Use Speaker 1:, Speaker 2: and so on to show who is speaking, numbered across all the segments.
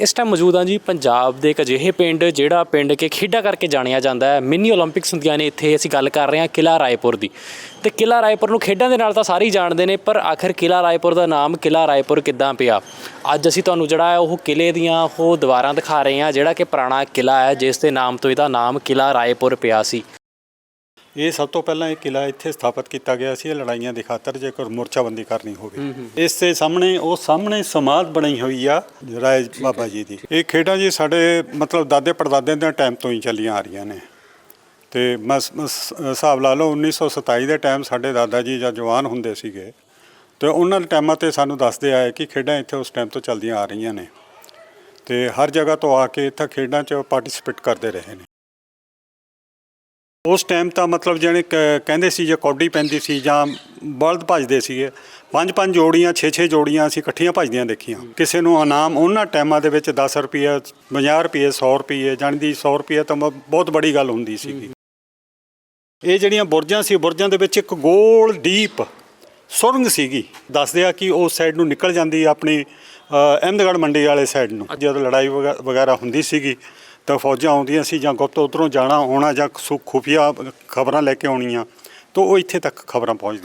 Speaker 1: ਇਸ ਟਾਈਮ ਮੌਜੂਦ ਹਾਂ ਜੀ ਪੰਜਾਬ ਦੇ ਇੱਕ ਅਜਿਹੇ ਪਿੰਡ ਜਿਹੜਾ ਪਿੰਡ ਕੇ ਖੇਡਾ ਕਰਕੇ ਜਾਣਿਆ ਜਾਂਦਾ ਹੈ। ਮਿੰਨੀ 올림픽ਸ ਹੁੰਦੀਆਂ ਨੇ, ਇੱਥੇ ਅਸੀਂ ਗੱਲ ਕਰ ਰਹੇ ਹਾਂ ਕਿਲਾ ਰਾਏਪੁਰ ਦੀ। ਤੇ ਕਿਲਾ ਰਾਏਪੁਰ ਨੂੰ ਖੇਡਾਂ ਦੇ ਨਾਲ ਤਾਂ ਸਾਰੇ ਹੀ ਜਾਣਦੇ ਨੇ, ਪਰ ਆਖਰ ਕਿਲਾ ਰਾਏਪੁਰ ਦਾ ਨਾਮ ਕਿਲਾ ਰਾਏਪੁਰ ਕਿੱਦਾਂ ਪਿਆ? ਅੱਜ ਅਸੀਂ ਤੁਹਾਨੂੰ ਜਿਹੜਾ ਹੈ ਉਹ ਕਿਲੇ ਦੀਆਂ ਉਹ ਦੁਆਰਾਂ ਦਿਖਾ ਰਹੇ ਹਾਂ, ਜਿਹੜਾ ਕਿ ਪੁਰਾਣਾ ਕਿਲਾ ਹੈ, ਜਿਸ ਦੇ ਨਾਮ ਤੋਂ ਇਹਦਾ ਨਾਮ ਕਿਲਾ ਰਾਏਪੁਰ ਪਿਆ ਸੀ।
Speaker 2: ਇਹ ਸਭ ਤੋਂ ਪਹਿਲਾਂ ਇਹ ਕਿਲਾ ਇੱਥੇ ਸਥਾਪਿਤ ਕੀਤਾ ਗਿਆ ਸੀ ਇਹ ਲੜਾਈਆਂ ਦੀ ਖਾਤਰ ਜੇਕਰ ਮੋਰਚਾਬੰਦੀ ਕਰਨੀ ਹੋਵੇ। ਇਸ ਦੇ ਸਾਹਮਣੇ ਉਹ ਸਾਹਮਣੇ ਸਮਾਧ ਬਣੀ ਹੋਈ ਆ ਰਾਏ ਬਾਬਾ ਜੀ ਦੀ। ਇਹ ਖੇਡਾਂ ਜੀ ਸਾਡੇ ਮਤਲਬ ਦਾਦੇ ਪੜਦਾਦੇ ਦੇ ਟਾਈਮ ਤੋਂ ਹੀ ਚੱਲੀਆਂ ਆ ਰਹੀਆਂ ਨੇ। ਤੇ ਮਸ ਹਿਸਾਬ ਲਾ ਲਓ 1927 ਦੇ ਟਾਈਮ ਸਾਡੇ ਦਾਦਾ ਜੀ ਜਦ ਜਵਾਨ ਹੁੰਦੇ ਸੀਗੇ। ਤੇ ਉਹਨਾਂ ਦੇ ਟਾਈਮਾਂ ਤੇ ਸਾਨੂੰ ਦੱਸਦੇ ਆਏ ਕਿ ਖੇਡਾਂ ਇੱਥੇ ਉਸ ਟਾਈਮ ਤੋਂ ਚੱਲਦੀਆਂ ਆ ਰਹੀਆਂ ਨੇ। ਤੇ ਹਰ ਜਗ੍ਹਾ ਤੋਂ ਆ ਕੇ ਇੱਥੇ ਖੇਡਾਂ 'ਚ ਪਾਰਟਿਸਿਪੇਟ ਕਰਦੇ ਰਹੇ ਨੇ। ਉਸ ਟਾਈਮ ਤਾਂ ਮਤਲਬ ਜਿਹੜੇ ਕ- ਕਹਿੰਦੇ ਸੀ ਜੇ ਕੌਡੀ ਪੈਂਦੀ ਸੀ ਜਾਂ ਬਲਦ ਭੱਜਦੇ ਸੀਗੇ। ਪੰਜ ਪੰਜ ਜੋੜੀਆਂ 6-6 ਜੋੜੀਆਂ ਅਸੀਂ ਇਕੱਠੀਆਂ ਭੱਜਦੀਆਂ ਦੇਖੀਆਂ। ਕਿਸੇ ਨੂੰ ਇਨਾਮ ਉਹਨਾਂ ਟਾਈਮਾਂ ਦੇ ਵਿੱਚ 10 ਰੁਪਏ 50 ਰੁਪਏ 100 ਰੁਪਏ ਜਾਣੀ ਦੀ 100 ਰੁਪਏ ਤਾਂ ਮ- ਬਹੁਤ ਬੜੀ ਗੱਲ ਹੁੰਦੀ ਸੀਗੀ। ਇਹ ਜਿਹੜੀਆਂ ਬੁਰਜਾਂ ਸੀ ਬੁਰਜਾਂ ਦੇ ਵਿੱਚ ਇੱਕ ਗੋਲ ਡੀਪ ਸੁਰੰਗ ਸੀਗੀ। ਦੱਸਦੇ ਆ ਕਿ ਉਸ ਸਾਈਡ ਨੂੰ ਨਿਕਲ ਜਾਂਦੀ ਆਪਣੀ ਅ, ਅਹਿਮਦਗੜ੍ਹ ਮੰਡੀ ਵਾਲੇ ਸਾਈਡ ਨੂੰ ਜਦੋਂ ਲੜਾਈ ਵਗਾ- ਵਗੈਰਾ ਹੁੰਦੀ ਸੀਗੀ। ਤਾਂ ਫੌਜਾਂ ਆਉਂਦੀਆਂ ਸੀ ਜਾਂ ਗੁਪਤ ਉਧਰੋਂ ਜਾਣਾ ਹੋਣਾ ਜਾਂ ਸੁ, ਖੁਫੀਆ ਖਬਰਾਂ ਲੈ ਕੇ ਆਉਣੀਆਂ, ਤਾਂ ਉਹ ਇੱਥੇ ਤੱਕ ਖਬਰਾਂ ਪਹੁੰਚਦੀਆਂ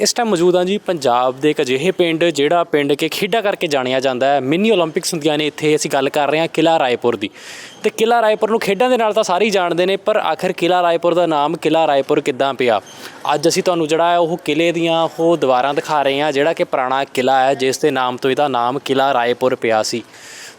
Speaker 1: ਇਸ ਟਾਈਮ ਮੌਜੂਦ ਹਾਂ ਜੀ ਪੰਜਾਬ ਦੇ ਇੱਕ ਅਜਿਹੇ ਪਿੰਡ, ਜਿਹੜਾ ਪਿੰਡ ਕੇ ਖੇਡਾ ਕਰਕੇ ਜਾਣਿਆ ਜਾਂਦਾ ਹੈ। ਮਿੰਨੀ 올림픽ਸ ਹੁੰਦੀਆਂ ਨੇ, ਇੱਥੇ ਅਸੀਂ ਗੱਲ ਕਰ ਰਹੇ ਹਾਂ ਕਿਲਾ ਰਾਏਪੁਰ ਦੀ। ਤੇ ਕਿਲਾ ਰਾਏਪੁਰ ਨੂੰ ਖੇਡਾਂ ਦੇ ਨਾਲ ਤਾਂ ਸਾਰੇ ਹੀ ਜਾਣਦੇ ਨੇ, ਪਰ ਆਖਰ ਕਿਲਾ ਰਾਏਪੁਰ ਦਾ ਨਾਮ ਕਿਲਾ ਰਾਏਪੁਰ ਕਿੱਦਾਂ ਪਿਆ? ਅੱਜ ਅਸੀਂ ਤੁਹਾਨੂੰ ਜਿਹੜਾ ਉਹ ਕਿਲੇ ਦੀਆਂ ਉਹ ਦੀਵਾਰਾਂ ਦਿਖਾ ਰਹੇ ਹਾਂ, ਜਿਹੜਾ ਕਿ ਪੁਰਾਣਾ ਕਿਲਾ ਹੈ, ਜਿਸ ਦੇ ਨਾਮ ਤੋਂ ਇਹਦਾ ਨਾਮ ਕਿਲਾ ਰਾਏਪੁਰ ਪਿਆ ਸੀ।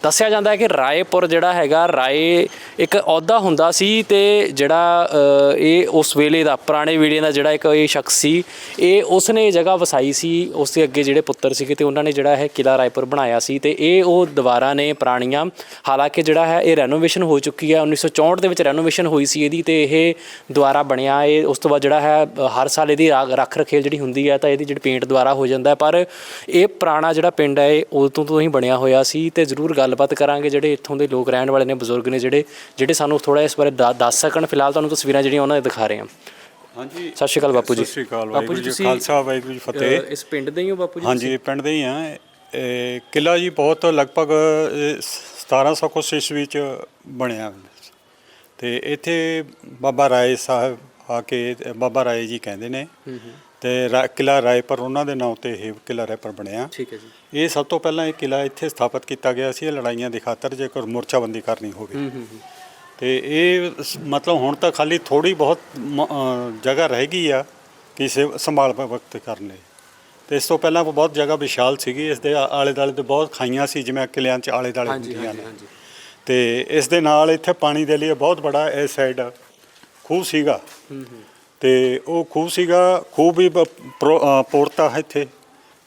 Speaker 1: ਦੱਸਿਆ ਜਾਂਦਾ ਹੈ ਕਿ ਰਾਏਪੁਰ ਜਿਹੜਾ ਹੈਗਾ, ਰਾਏ ਇੱਕ ਅਹੁਦਾ ਹੁੰਦਾ ਸੀ ਤੇ ਜਿਹੜਾ ਇਹ ਉਸ ਵੇਲੇ ਦਾ ਪੁਰਾਣੇ ਵੇਲੇ ਦਾ ਜਿਹੜਾ ਇੱਕ ਇਹ ਸ਼ਖਸ ਸੀ, ਇਹ ਉਸ ਨੇ ਇਹ ਜਗ੍ਹਾ ਵਸਾਈ ਸੀ ਉਸ ਦੇ ਅੱਗੇ ਜਿਹੜੇ ਪੁੱਤਰ ਸੀਗੇ ਤੇ ਉਹਨਾਂ ਨੇ ਜਿਹੜਾ ਹੈ ਕਿਲਾ ਰਾਏਪੁਰ ਬਣਾਇਆ ਸੀ ਤੇ ਇਹ ਉਹ ਦੀਵਾਰਾਂ ਨੇ ਪੁਰਾਣੀਆਂ, ਹਾਲਾਂਕਿ ਜਿਹੜਾ ਹੈ ਇਹ ਰੈਨੋਵੇਸ਼ਨ ਹੋ ਚੁੱਕੀ ਹੈ 1964 ਦੇ ਵਿੱਚ ਰੈਨੋਵੇਸ਼ਨ ਹੋਈ ਸੀ ਇਹਦੀ ਤੇ ਇਹ ਦੁਆਰਾ ਬਣਿਆ, ਇਹ ਉਸ ਤੋਂ ਬਾਅਦ ਜਿਹੜਾ ਹੈ, ਹਰ ਸਾਲ ਇਹਦੀ ਰਾਗ- ਰੱਖ ਰਖੇਲ ਜਿਹੜੀ ਹੁੰਦੀ ਹੈ ਤਾਂ ਇਹਦੀ ਜਿਹੜੀ ਪੇਂਟ ਦੁਆਰਾ ਹੋ ਜਾਂਦਾ ਪਰ ਇਹ ਪੁਰਾਣਾ ਜਿਹੜਾ ਪਿੰਡ ਹੈ, ਇਹ ਉਦੋਂ ਤੋਂ ਹੀ ਬਣਿਆ ਹੋਇਆ ਸੀ ਤੇ ਜ਼ਰੂਰ ਗੱਲ ਗੱਲਬਾਤ ਕਰਾਂਗੇ ਜਿਹੜੇ ਇੱਥੋਂ ਦੇ ਲੋਕ ਰਹਿਣ ਵਾਲੇ ਨੇ ਬਜ਼ੁਰਗ ਨੇ ਜਿਹੜੇ ਜਿਹੜੇ ਸਾਨੂੰ ਥੋੜਾ ਇਸ ਬਾਰੇ ਦਾ- ਦੱਸ ਸਕਣ। ਫਿਲਹਾਲ ਤੁਹਾਨੂੰ ਤਸਵੀਰਾਂ ਜਿਹੜੀਆਂ ਉਹਨਾਂ ਦੇ ਦਿਖਾ ਰਹੇ ਹਾਂ।
Speaker 2: ਹਾਂਜੀ।
Speaker 1: ਸਤਿ ਸ਼੍ਰੀ ਅਕਾਲ ਬਾਪੂ ਜੀ।
Speaker 2: ਸਤਿ ਸ਼੍ਰੀ ਅਕਾਲ
Speaker 1: ਬਾਪੂ ਜੀ ਤੁਸੀਂ,
Speaker 2: ਖਾਲਸਾ ਵਾਹਿਗੁਰੂ ਜੀ ਫਤਿਹ।
Speaker 1: ਅ, ਇਸ ਪਿੰਡ ਦੇ ਹੀ ਹੋ ਬਾਪੂ ਜੀ
Speaker 2: ਹਾਂਜੀ ਇਹ ਪਿੰਡ ਦੇ ਹੀ ਆ ਇਹ ਕਿਲਾ ਜੀ ਬਹੁਤ ਲਗਭਗ ਇਹ 1700 ਕੁ ਈਸਵੀ ਚ ਬਣਿਆ। ਸੀ। ਤੇ ਇੱਥੇ ਬਾਬਾ ਰਾਏ ਸਾਹਿਬ ਆ ਕੇ ਤੇ ਬਾਬਾ ਰਾਏ ਜੀ ਕਹਿੰਦੇ ਨੇ। ਤੇ ਰਾ- ਕਿਲਾ ਰਾਏਪੁਰ ਉਹਨਾਂ ਦੇ ਨਾਂ ਤੇ ਇਹ ਕਿਲਾ ਰਾਏਪੁਰ ਬਣਿਆ।
Speaker 1: ਠੀਕ ਹੈ ਜੀ।
Speaker 2: ਇਹ ਸਭ ਤੋਂ ਪਹਿਲਾਂ ਇਹ ਕਿਲਾ ਇੱਥੇ ਸਥਾਪਿਤ ਕੀਤਾ ਗਿਆ ਸੀ ਇਹ ਲੜਾਈਆਂ ਦੀ ਖਾਤਰ ਜੇਕਰ ਮੋਰਚਾਬੰਦੀ ਕਰਨੀ ਹੋਵੇ।
Speaker 1: ਹੂੰ ਹੂੰ ਹੂੰ।
Speaker 2: ਤੇ ਇਹ ਸ- ਮਤਲਬ ਹੁਣ ਤਾਂ ਖਾਲੀ ਥੋੜੀ ਬਹੁਤ ਮ- ਅ, ਜਗ੍ਹਾ ਰਹਿ ਗਈ ਆ ਕਿ ਸੇ ਸੰਭਾਲ ਵਕਤ ਕਰਨ ਲਈ। ਤੇ ਇਸ ਤੋਂ ਪਹਿਲਾਂ ਬਹੁਤ ਜਗ੍ਹਾ ਵਿਸ਼ਾਲ ਸੀਗੀ ਇਸ ਦੇ ਆ- ਆਲੇ ਦਾਲੇ ਤੇ ਬਹੁਤ ਖਾਈਆਂ ਸੀ ਜਿਵੇਂ ਕਿਲਿਆਂ 'ਚ ਆਲੇ ਦਾਲੇ
Speaker 1: ਹਾਂਜੀ
Speaker 2: ਹੁੰਦੀਆਂ
Speaker 1: ਹਾਂਜੀ
Speaker 2: ਨੇ।
Speaker 1: ਹਾਂਜੀ।
Speaker 2: ਤੇ ਇਸ ਦੇ ਨਾਲ ਇੱਥੇ ਪਾਣੀ ਦੇ ਲਈ ਬਹੁਤ ਬੜਾ ਇਸ ਸਾਈਡ ਖੂਹ ਸੀਗਾ।
Speaker 1: ਹੂੰ ਹੂੰ।
Speaker 2: ਤੇ ਉਹ ਖੂਹ ਸੀਗਾ ਖੂਹ ਵੀ ਪੂਰਤਾ ਹੈ ਇੱਥੇ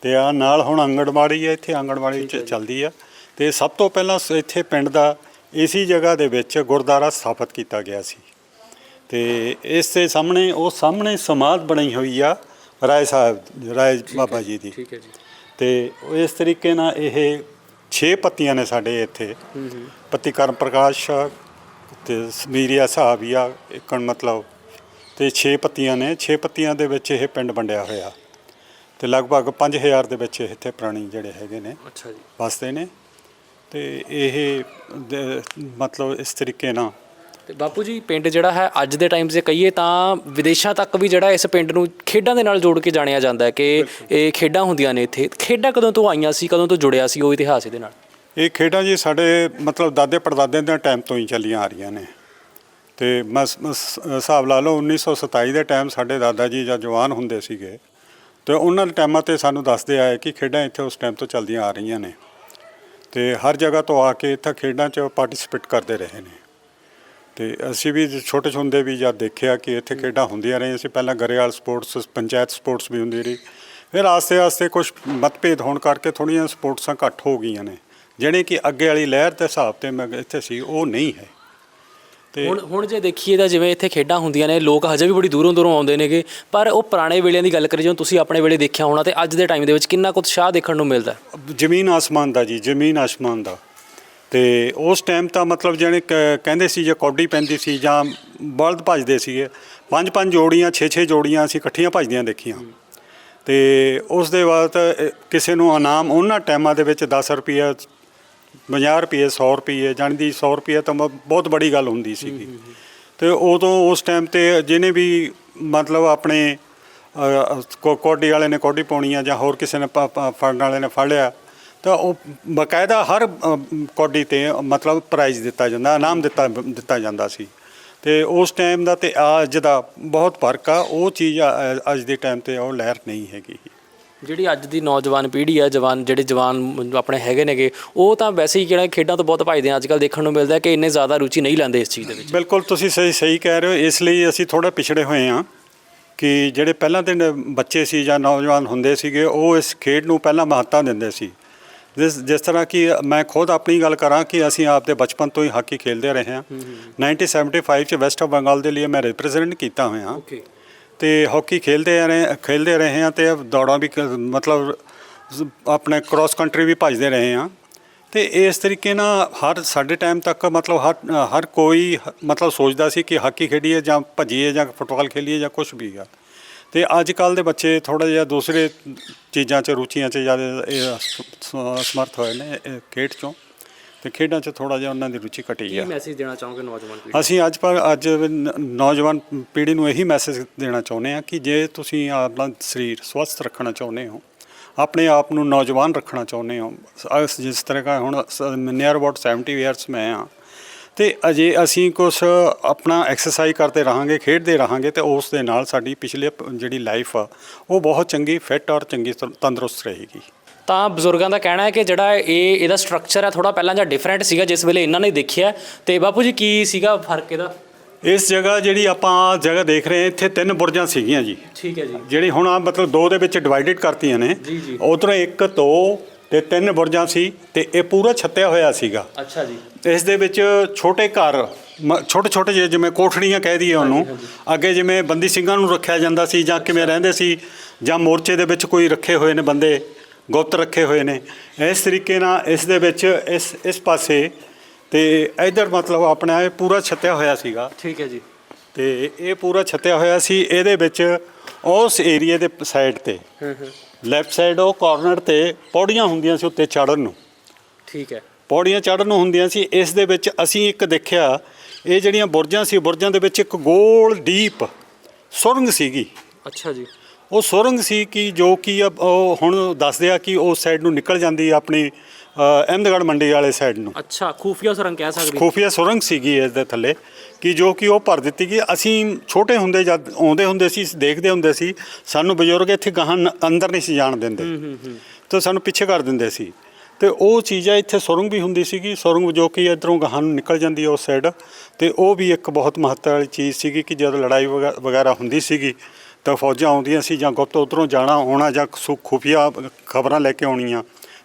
Speaker 2: ਤੇ ਆ ਨਾਲ ਹੁਣ ਆਂਗਣਵਾੜੀ ਹੈ ਇੱਥੇ ਆਂਗਣਵਾੜੀ ਚ ਚੱਲਦੀ ਆ। ਤੇ ਸਭ ਤੋਂ ਪਹਿਲਾਂ ਇੱਥੇ ਪਿੰਡ ਦਾ ਇਸੀ ਜਗ੍ਹਾ ਦੇ ਵਿੱਚ ਗੁਰਦੁਆਰਾ ਸਥਾਪਿਤ ਕੀਤਾ ਗਿਆ ਸੀ। ਤੇ ਇਸ ਦੇ ਸਾਹਮਣੇ ਉਹ ਸਾਹਮਣੇ ਸਮਾਧ ਬਣੀ ਹੋਈ ਆ ਰਾਏ ਸਾਹਿਬ ਰਾਏ ਬਾਬਾ ਜੀ ਦੀ।
Speaker 1: ਠੀਕ ਹੈ ਜੀ।
Speaker 2: ਤੇ ਇਸ ਤਰੀਕੇ ਨਾਲ ਇਹ 6 ਪੱਤੀਆਂ ਨੇ ਸਾਡੇ ਇੱਥੇ। ਪਤੀ ਕਰਮ ਪ੍ਰਕਾਸ਼ ਤੇ ਸਮੀਰੀਆ ਆ ਇੱਕਣ ਮਤਲਬ ਤੇ 6 ਪੱਤੀਆਂ ਨੇ 6 ਪੱਤੀਆਂ ਦੇ ਵਿੱਚ ਇਹ ਪਿੰਡ ਵੰਡਿਆ ਹੋਇਆ। ਤੇ ਲਗਭਗ 5000 ਦੇ ਵਿੱਚ ਇੱਥੇ ਪ੍ਰਾਣੀ ਜਿਹੜੇ ਹੈਗੇ ਨੇ
Speaker 1: ਅੱਛਾ ਜੀ।
Speaker 2: ਵਸਦੇ ਨੇ। ਤੇ ਇਹ ਦ- ਮਤਲਬ ਇਸ ਤਰੀਕੇ ਨਾਲ
Speaker 1: ਤੇ ਬਾਪੂ ਜੀ ਪਿੰਡ ਜਿਹੜਾ ਹੈ ਅੱਜ ਦੇ ਟਾਈਮ 'ਤੇ ਕਹੀਏ ਤਾਂ ਵਿਦੇਸ਼ਾਂ ਤੱਕ ਵੀ ਜਿਹੜਾ ਇਸ ਪਿੰਡ ਨੂੰ ਖੇਡਾਂ ਦੇ ਨਾਲ ਜੋੜ ਕੇ ਜਾਣਿਆ ਜਾਂਦਾ ਹੈ ਕਿ ਇਹ ਖੇਡਾਂ ਹੁੰਦੀਆਂ ਨੇ ਇੱਥੇ। ਖੇਡਾਂ ਕਦੋਂ ਤੋਂ ਆਈਆਂ ਸੀ ਕਦੋਂ ਤੋਂ ਜੁੜਿਆ ਸੀ ਉਹ ਇਤਿਹਾਸ ਇਹਦੇ ਨਾਲ?
Speaker 2: ਇਹ ਖੇਡਾਂ ਜੀ ਸਾਡੇ ਮਤਲਬ ਦਾਦੇ ਪੜਦਾਦੇ ਦੇ ਟਾਈਮ ਤੋਂ ਹੀ ਚੱਲੀਆਂ ਆ ਰਹੀਆਂ ਨੇ। ਤੇ ਮਸ ਮਸ- ਹਿਸਾਬ ਲਾ ਲਓ 1927 ਦੇ ਟਾਈਮ ਸਾਡੇ ਦਾਦਾ ਜੀ ਜਾਂ ਜਵਾਨ ਹੁੰਦੇ ਸੀਗੇ ਤੇ ਉਹਨਾਂ ਦੇ ਟਾਈਮਾਂ ਤੇ ਸਾਨੂੰ ਦੱਸਦੇ ਆਏ ਕਿ ਖੇਡਾਂ ਇੱਥੇ ਉਸ ਟਾਈਮ ਤੋਂ ਚੱਲਦੀਆਂ ਆ ਰਹੀਆਂ ਨੇ ਤੇ ਹਰ ਜਗ੍ਹਾ ਤੋਂ ਆ ਕੇ ਇੱਥੇ ਖੇਡਾਂ 'ਚ ਪਾਰਟਿਸਿਪੇਟ ਕਰਦੇ ਰਹੇ ਨੇ। ਤੇ ਅਸੀਂ ਵੀ ਛੋਟੇ ਹੁੰਦੇ ਵੀ ਜਦ ਦੇਖਿਆ ਕਿ ਇੱਥੇ ਖੇਡਾਂ ਹੁੰਦੀਆਂ ਰਹੀਆਂ ਸੀ। ਪਹਿਲਾਂ ਗਰੇਵਾਲ ਸਪੋਰਟਸ, ਪੰਚਾਇਤ ਸਪੋਰਟਸ ਵੀ ਹੁੰਦੀ ਰਹੀ। ਫਿਰ ਆਸਤੇ ਆਸਤੇ ਕੁਝ ਮਤਭੇਦ ਹੋਣ ਕਰਕੇ ਥੋੜੀਆਂ ਸਪੋਰਟਸਾਂ ਘੱਟ ਹੋ ਗਈਆਂ ਨੇ। ਜਿਹੜੇ ਕਿ ਅੱਗੇ ਵਾਲੀ ਲਹਿਰ ਦੇ ਹਿਸਾਬ ਤੇ ਮੈਂ ਇੱਥੇ ਸੀ, ਉਹ ਨਹੀਂ ਹੈ।
Speaker 1: ਹੁਣ ਹੁਣ ਜੇ ਦੇਖੀਏ ਤਾਂ ਜਿਵੇਂ ਇੱਥੇ ਖੇਡਾਂ ਹੁੰਦੀਆਂ ਨੇ ਲੋਕ ਹਜੇ ਵੀ ਬੜੀ ਦੂਰੋਂ ਦੂਰੋਂ ਆਉਂਦੇ ਨੇਗੇ ਪਰ ਉਹ ਪੁਰਾਣੇ ਵੇਲਿਆਂ ਦੀ ਗੱਲ ਕਰੀਏ ਜਿਵੇਂ ਤੁਸੀਂ ਆਪਣੇ ਵੇਲੇ ਦੇਖਿਆ ਹੋਣਾ ਤੇ ਅੱਜ ਦੇ ਟਾਈਮ ਦੇ ਵਿੱਚ ਕਿੰਨਾ ਕੁ ਉਤਸ਼ਾਹ ਦੇਖਣ ਨੂੰ ਮਿਲਦਾ।
Speaker 2: ਜ਼ਮੀਨ ਆਸਮਾਨ ਦਾ ਜੀ ਜ਼ਮੀਨ ਆਸਮਾਨ ਦਾ। ਤੇ ਉਸ ਟਾਈਮ ਤਾਂ ਮਤਲਬ ਜਿਹੜੇ ਕਹਿੰਦੇ ਸੀ ਜੇ ਕੌਡੀ ਪੈਂਦੀ ਸੀ ਜਾਂ ਬਲਦ ਭੱਜਦੇ ਸੀਗੇ। ਪੰਜ ਪੰਜ ਜੋੜੀਆਂ 6-6 ਜੋੜੀਆਂ ਅਸੀਂ ਇਕੱਠੀਆਂ ਭੱਜਦੀਆਂ ਦੇਖੀਆਂ। ਤੇ ਉਸ ਦੇ ਬਾਅਦ ਕਿਸੇ ਨੂੰ ਇਨਾਮ ਉਹਨਾਂ ਟਾਈਮਾਂ ਦੇ ਵਿੱਚ 10 ਰੁਪਏ 50 ਰੁਪਏ 100 ਰੁਪਏ ਜਾਣੀ ਦੀ 100 ਰੁਪਏ ਤਾਂ ਬਹੁਤ ਬੜੀ ਗੱਲ ਹੁੰਦੀ ਸੀਗੀ। ਤੇ ਉਦੋਂ ਉਸ ਟਾਈਮ ਤੇ ਜਿਹਨੇ ਵੀ ਮਤਲਬ ਆਪਣੇ ਕੋਡੀ ਵਾਲੇ ਨੇ ਕੋਡੀ ਪਾਉਣੀ ਆ ਜਾਂ ਹੋਰ ਕਿਸੇ ਨੇ ਫੜਨ ਵਾਲੇ ਨੇ ਫੜ ਲਿਆ ਤਾਂ ਉਹ ਬਕਾਇਦਾ ਹਰ ਕੋਡੀ ਤੇ ਮਤਲਬ ਪ੍ਰਾਈਜ਼ ਦਿੱਤਾ ਜਾਂਦਾ ਇਨਾਮ ਦਿੱਤਾ ਦਿੱਤਾ ਜਾਂਦਾ ਸੀ। ਤੇ ਉਸ ਟਾਈਮ ਦਾ ਤੇ ਅੱਜ ਦਾ ਬਹੁਤ ਫ਼ਰਕ ਆ ਉਹ ਚੀਜ਼ ਅੱਜ ਦੇ ਟਾਈਮ ਤੇ ਉਹ ਲਹਿਰ ਨਹੀਂ ਹੈਗੀ।
Speaker 1: ਜਿਹੜੀ ਅੱਜ ਦੀ ਨੌਜਵਾਨ ਪੀੜ੍ਹੀ ਆ ਜਵਾਨ ਜਿਹੜੇ ਜਵਾਨ ਆਪਣੇ ਹੈਗੇ ਨੇਗੇ ਉਹ ਤਾਂ ਵੈਸੇ ਹੀ ਕਿਹੜਾ ਖੇਡਾਂ ਤੋਂ ਬਹੁਤ ਭੱਜਦੇ ਆ। ਅੱਜ ਕੱਲ ਦੇਖਣ ਨੂੰ ਮਿਲਦਾ ਕਿ ਇੰਨੇ ਜ਼ਿਆਦਾ ਰੁਚੀ ਨਹੀਂ ਲੈਂਦੇ ਇਸ ਚੀਜ਼ ਦੇ ਵਿੱਚ।
Speaker 2: ਬਿਲਕੁਲ ਤੁਸੀਂ ਸਹੀ ਸਹੀ ਕਹਿ ਰਹੇ ਹੋ। ਇਸ ਲਈ ਅਸੀਂ ਥੋੜਾ ਪਿਛੜੇ ਹੋਏ ਹਾਂ ਕਿ ਜਿਹੜੇ ਪਹਿਲਾਂ ਦੇ ਬੱਚੇ ਸੀ ਜਾਂ ਨੌਜਵਾਨ ਹੁੰਦੇ ਸੀਗੇ ਉਹ ਇਸ ਖੇਡ ਨੂੰ ਪਹਿਲਾਂ ਮਹੱਤਤਾ ਦਿੰਦੇ ਸੀ। ਜਿਸ ਜਿਸ ਤਰ੍ਹਾਂ ਕਿ ਮੈਂ ਖੁਦ ਆਪਣੀ ਗੱਲ ਕਰਾਂ ਕਿ ਅਸੀਂ ਆਪਦੇ ਬਚਪਨ ਤੋਂ ਹੀ ਹਾਕੀ ਖੇਡਦੇ ਰਹੇ ਹਾਂ। 1975 ਚ ਵੈਸਟ ਆਫ ਬੰਗਾਲ ਦੇ ਲਈ ਮੈਂ ਰਿਪਰੈਜ਼ੈਂਟ ਕੀਤਾ ਹੋਇਆ।
Speaker 1: ਓਕੇ
Speaker 2: ਤੇ ਹਾਕੀ ਖੇਲਦੇ ਰਹੇ ਖੇਲਦੇ ਰਹੇ ਹਾਂ ਤੇ ਦੌੜਾਂ ਵੀ ਕ- ਮਤਲਬ ਜ਼- ਆਪਣੇ ਕ੍ਰਾਸ ਕੰਟਰੀ ਵੀ ਭੱਜਦੇ ਰਹੇ ਹਾਂ। ਤੇ ਇਸ ਤਰੀਕੇ ਨਾਲ ਹਰ, ਸਾਡੇ ਟਾਈਮ ਤੱਕ ਮਤਲਬ ਹਰ ਹਰ ਕੋਈ ਹ- ਮਤਲਬ ਸੋਚਦਾ ਸੀ ਕਿ ਹਾਕੀ ਖੇਡੀਏ ਜਾਂ ਭੱਜੀਏ ਜਾਂ ਫੁੱਟਬਾਲ ਖੇਲੀਏ ਜਾਂ ਕੁਝ ਵੀ ਆ। ਤੇ ਅੱਜ ਕੱਲ ਦੇ ਬੱਚੇ ਥੋੜਾ ਜਿਹਾ ਦੂਸਰੇ ਚੀਜ਼ਾਂ 'ਚ, ਰੁਚੀਆਂ 'ਚ ਜ਼ਿਆਦਾ, ਇਹ, ਸ- ਸ- ਸਮਰਥ ਹੋਏ ਨੇ ਇਹ ਖੇਡ 'ਚੋਂ। ਤੇ ਖੇਡਾਂ 'ਚ ਥੋੜਾ ਜਿਹਾ ਉਹਨਾਂ ਦੀ ਰੁਚੀ ਘਟੀ
Speaker 1: ਕੀ
Speaker 2: ਆ।
Speaker 1: ਮੈਸੇਜ ਦੇਣਾ ਚਾਹੋਗੇ ਨੌਜਵਾਨ ਪੀੜ੍ਹੀ
Speaker 2: ਅਸੀਂ ਅੱਜ ਪਰ ਅੱਜ ਨ- ਨੌਜਵਾਨ ਪੀੜ੍ਹੀ ਨੂੰ ਇਹੀ ਮੈਸੇਜ ਦੇਣਾ ਚਾਹੁੰਦੇ ਹਾਂ ਕਿ ਜੇ ਤੁਸੀਂ ਆਪਣਾ ਸਰੀਰ ਸਵਸਥ ਰੱਖਣਾ ਚਾਹੁੰਦੇ ਹੋ ਆਪਣੇ ਆਪ ਨੂੰ ਨੌਜਵਾਨ ਰੱਖਣਾ ਚਾਹੁੰਦੇ ਹੋ ਅਸ- ਜਿਸ ਤਰ੍ਹਾਂ ਦਾ ਹੁਣ ਨੀਅਰ ਅਬਾਊਟ 70 ਇਅਰਸ ਮੈਂ ਆ ਤੇ ਅਜੇ ਅਸੀਂ ਕੁਝ ਆਪਣਾ ਐਕਸਰਸਾਈਜ਼ ਕਰਦੇ ਰਹਾਂਗੇ ਖੇਡਦੇ ਰਹਾਂਗੇ ਤੇ ਉਸ ਦੇ ਨਾਲ ਸਾਡੀ ਪਿਛਲੇ ਪ- ਜਿਹੜੀ ਲਾਈਫ ਆ ਉਹ ਬਹੁਤ ਚੰਗੀ ਫਿੱਟ ਔਰ ਚੰਗੀ ਤ- ਤੰਦਰੁਸਤ ਰਹੇਗੀ।
Speaker 1: ਤਾਂ ਬਜ਼ੁਰਗਾਂ ਦਾ ਕਹਿਣਾ ਹੈ ਕਿ ਜਿਹੜਾ ਇਹ ਇਹਦਾ ਸਟਰਕਚਰ ਹੈ ਥੋੜਾ ਪਹਿਲਾਂ ਜਾਂ ਡਿਫਰੈਂਟ ਸੀਗਾ ਜਿਸ ਵੇਲੇ ਇਹਨਾਂ ਨੇ ਦੇਖਿਆ ਤੇ ਬਾਪੂ ਜੀ ਕੀ ਸੀਗਾ ਫ਼ਰਕ ਇਹਦਾ?
Speaker 2: ਇਸ ਜਗ੍ਹਾ ਜਿਹੜੀ ਆਪਾਂ ਆਹ ਜਗ੍ਹਾ ਦੇਖ ਰਹੇ ਹਾਂ ਇੱਥੇ ਤਿੰਨ ਬੁਰਜਾਂ ਸੀਗੀਆਂ ਜੀ।
Speaker 1: ਠੀਕ ਹੈ ਜੀ।
Speaker 2: ਜਿਹੜੀ ਹੁਣ ਆ ਮਤਲਬ ਦੋ ਦੇ ਵਿੱਚ ਡਿਵਾਈਡਡ ਕਰਤੀਆਂ ਨੇ।
Speaker 1: ਜੀ, ਜੀ।
Speaker 2: ਉਧਰੋਂ ਇੱਕ ਦੋ ਤੇ ਤਿੰਨ ਬੁਰਜਾਂ ਸੀ ਤੇ ਇਹ ਪੂਰਾ ਛੱਤਿਆ ਹੋਇਆ ਸੀਗਾ।
Speaker 1: ਅੱਛਾ ਜੀ।
Speaker 2: ਇਸ ਦੇ ਵਿੱਚ ਛੋਟੇ ਘਰ ਛੋਟੇ ਛੋਟੇ ਜਿਹੇ ਜਿਵੇਂ ਕੋਠੜੀਆਂ ਕਹਿ ਦਈਏ ਉਹਨੂੰ। ਅੱਗੇ ਜਿਵੇਂ ਬੰਦੀ ਸਿੰਘਾਂ ਨੂੰ ਰੱਖਿਆ ਜਾਂਦਾ ਸੀ ਜਾਂ ਕਿਵੇਂ ਰਹਿੰਦੇ ਸੀ ਜਾਂ ਮੋਰਚੇ ਦੇ ਵਿੱਚ ਕੋਈ ਰੱਖੇ ਹੋਏ ਨੇ ਬੰਦੇ। ਗੁਪਤ ਰੱਖੇ ਹੋਏ ਨੇ। ਇਸ ਤਰੀਕੇ ਨਾਲ ਇਸ ਦੇ ਵਿੱਚ ਇਸ ਇਸ ਪਾਸੇ ਤੇ ਇਧਰ ਮਤਲਬ ਆਪਣਾ ਇਹ ਪੂਰਾ ਛੱਤਿਆ ਹੋਇਆ ਸੀਗਾ।
Speaker 1: ਠੀਕ ਹੈ ਜੀ।
Speaker 2: ਤੇ ਇਹ ਪੂਰਾ ਛੱਤਿਆ ਹੋਇਆ ਸੀ। ਇਹਦੇ ਵਿੱਚ ਉਸ ਏਰੀਏ ਦੇ ਸਾਈਡ ਤੇ ਲੈਫਟ ਸਾਈਡ ਉਹ ਕਾਰਨਰ ਤੇ ਪੌੜੀਆਂ ਹੁੰਦੀਆਂ ਸੀ ਉੱਤੇ ਚੜ੍ਹਨ ਨੂੰ।
Speaker 1: ਠੀਕ ਹੈ।
Speaker 2: ਪੌੜੀਆਂ ਚੜ੍ਹਨ ਨੂੰ ਹੁੰਦੀਆਂ ਸੀ। ਇਸ ਦੇ ਵਿੱਚ ਅਸੀਂ ਇੱਕ ਦੇਖਿਆ ਇਹ ਜਿਹੜੀਆਂ ਬੁਰਜਾਂ ਸੀ ਬੁਰਜਾਂ ਦੇ ਵਿੱਚ ਇੱਕ ਗੋਲ ਡੀਪ ਸੁਰੰਗ ਸੀਗੀ।
Speaker 1: ਅੱਛਾ ਜੀ।
Speaker 2: ਉਹ ਸੁਰੰਗ ਸੀ ਕਿ ਜੋ ਕਿ ਉਹ ਹੁਣ ਦੱਸਦੇ ਆ ਕਿ ਉਸ ਸਾਈਡ ਨੂੰ ਨਿਕਲ ਜਾਂਦੀ ਆ ਆਪਣੀ ਅਹਿਮਦਗੜ੍ਹ ਮੰਡੀ ਵਾਲੇ ਸਾਈਡ ਨੂੰ।
Speaker 1: ਅੱਛਾ ਖੂਫੀਆ ਸੁਰੰਗ ਕਹਿ ਸਕਦੇ।
Speaker 2: ਖੂਫੀਆ ਸੁਰੰਗ ਸੀਗੀ ਇਸ ਦੇ ਥੱਲੇ ਕਿ ਜੋ ਕਿ ਉਹ ਭਰ ਦਿੱਤੀ ਗਈ। ਅਸੀਂ ਛੋਟੇ ਹੁੰਦੇ ਜਦ ਆਉਂਦੇ ਹੁੰਦੇ ਸੀ ਦੇਖਦੇ ਹੁੰਦੇ ਸੀ ਸਾਨੂੰ ਬਜ਼ੁਰਗ ਇੱਥੇ ਗਾਹਾਂ ਅੰਦਰ ਨਹੀਂ ਸੀ ਜਾਣ ਦਿੰਦੇ। ਤਾਂ ਸਾਨੂੰ ਪਿੱਛੇ ਕਰ ਦਿੰਦੇ ਸੀ। ਤੇ ਉਹ ਚੀਜ਼ ਆ ਇੱਥੇ ਸੁਰੰਗ ਵੀ ਹੁੰਦੀ ਸੀਗੀ ਸੁਰੰਗ ਜੋ ਕਿ ਇਧਰੋਂ ਗਾਹਾਂ ਨੂੰ ਨਿਕਲ ਜਾਂਦੀ ਉਸ ਸਾਈਡ ਤੇ ਉਹ ਵੀ ਇੱਕ ਬਹੁਤ ਮਹੱਤਵ ਵਾਲੀ ਚੀਜ਼ ਸੀਗੀ ਕਿ ਜਦ ਲੜਾਈ ਵਗਾ- ਵਗੈਰਾ ਹੁੰਦੀ ਸੀਗੀ ਤਾਂ ਫੌਜਾਂ ਆਉਂਦੀਆਂ ਸੀ ਜਾਂ ਗੁਪਤ ਉਧਰੋਂ ਜਾਣਾ ਆਉਣਾ ਜਾਂ ਸੁ- ਖੁਫੀਆ ਖਬਰਾਂ ਲੈ ਕੇ ਆਉਣੀਆਂ